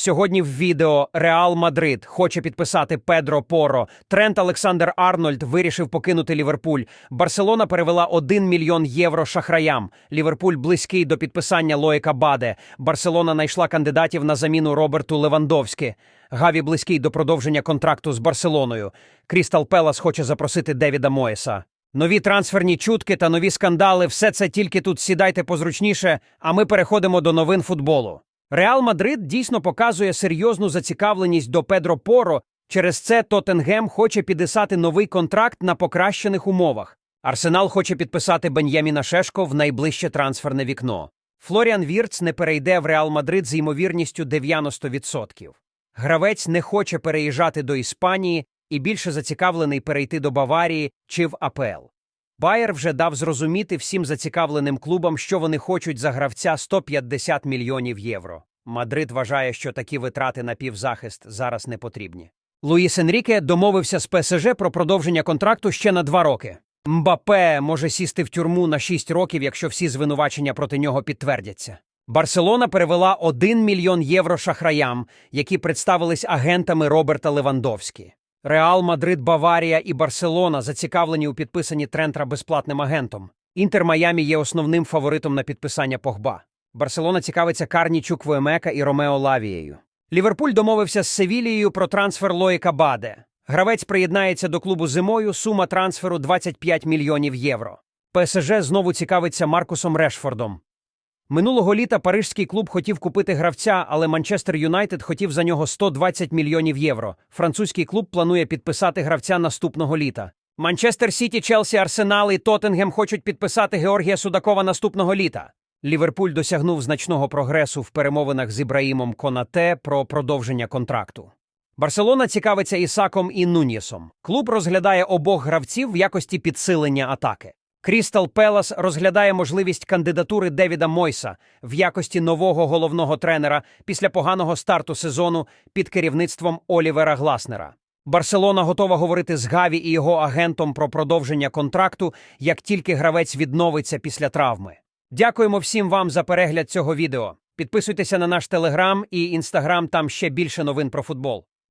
Сьогодні в відео Реал Мадрид хоче підписати Педро Поро. Трент Олександр Арнольд вирішив покинути Ліверпуль. Барселона перевела 1 мільйон євро шахраям. Ліверпуль близький до підписання Лоїка Баде. Барселона знайшла кандидатів на заміну Роберту Левандовськи. Гаві близький до продовження контракту з Барселоною. Крістал Пелас хоче запросити Девіда Моєса. Нові трансферні чутки та нові скандали все це тільки тут сідайте позручніше, а ми переходимо до новин футболу. Реал Мадрид дійсно показує серйозну зацікавленість до Педро Поро. Через це Тоттенгем хоче підписати новий контракт на покращених умовах. Арсенал хоче підписати Бен'яміна Шешко в найближче трансферне вікно. Флоріан Вірц не перейде в Реал Мадрид з ймовірністю 90%. Гравець не хоче переїжджати до Іспанії і більше зацікавлений перейти до Баварії чи в АПЛ. Байер вже дав зрозуміти всім зацікавленим клубам, що вони хочуть за гравця 150 мільйонів євро. Мадрид вважає, що такі витрати на півзахист зараз не потрібні. Луїс Енріке домовився з ПСЖ про продовження контракту ще на два роки. Мбапе може сісти в тюрму на 6 років, якщо всі звинувачення проти нього підтвердяться. Барселона перевела 1 мільйон євро шахраям, які представились агентами Роберта Левандовські. Реал, Мадрид, Баварія і Барселона зацікавлені у підписанні Трентра безплатним агентом. Інтер Майамі є основним фаворитом на підписання Погба. Барселона цікавиться Карнічу Квоемека і Ромео Лавією. Ліверпуль домовився з Севілією про трансфер Лоїка Баде. Гравець приєднається до клубу зимою. Сума трансферу 25 мільйонів євро. ПСЖ знову цікавиться Маркусом Решфордом. Минулого літа парижський клуб хотів купити гравця, але Манчестер Юнайтед хотів за нього 120 мільйонів євро. Французький клуб планує підписати гравця наступного літа. Манчестер Сіті, Челсі, Арсенал і Тоттенгем хочуть підписати Георгія Судакова наступного літа. Ліверпуль досягнув значного прогресу в перемовинах з Ібраїмом Конате про продовження контракту. Барселона цікавиться Ісаком і Нунєсом. Клуб розглядає обох гравців в якості підсилення атаки. Крістал Пелас розглядає можливість кандидатури Девіда Мойса в якості нового головного тренера після поганого старту сезону під керівництвом Олівера Гласнера. Барселона готова говорити з Гаві і його агентом про продовження контракту, як тільки гравець відновиться після травми. Дякуємо всім вам за перегляд цього відео. Підписуйтеся на наш телеграм і інстаграм, там ще більше новин про футбол.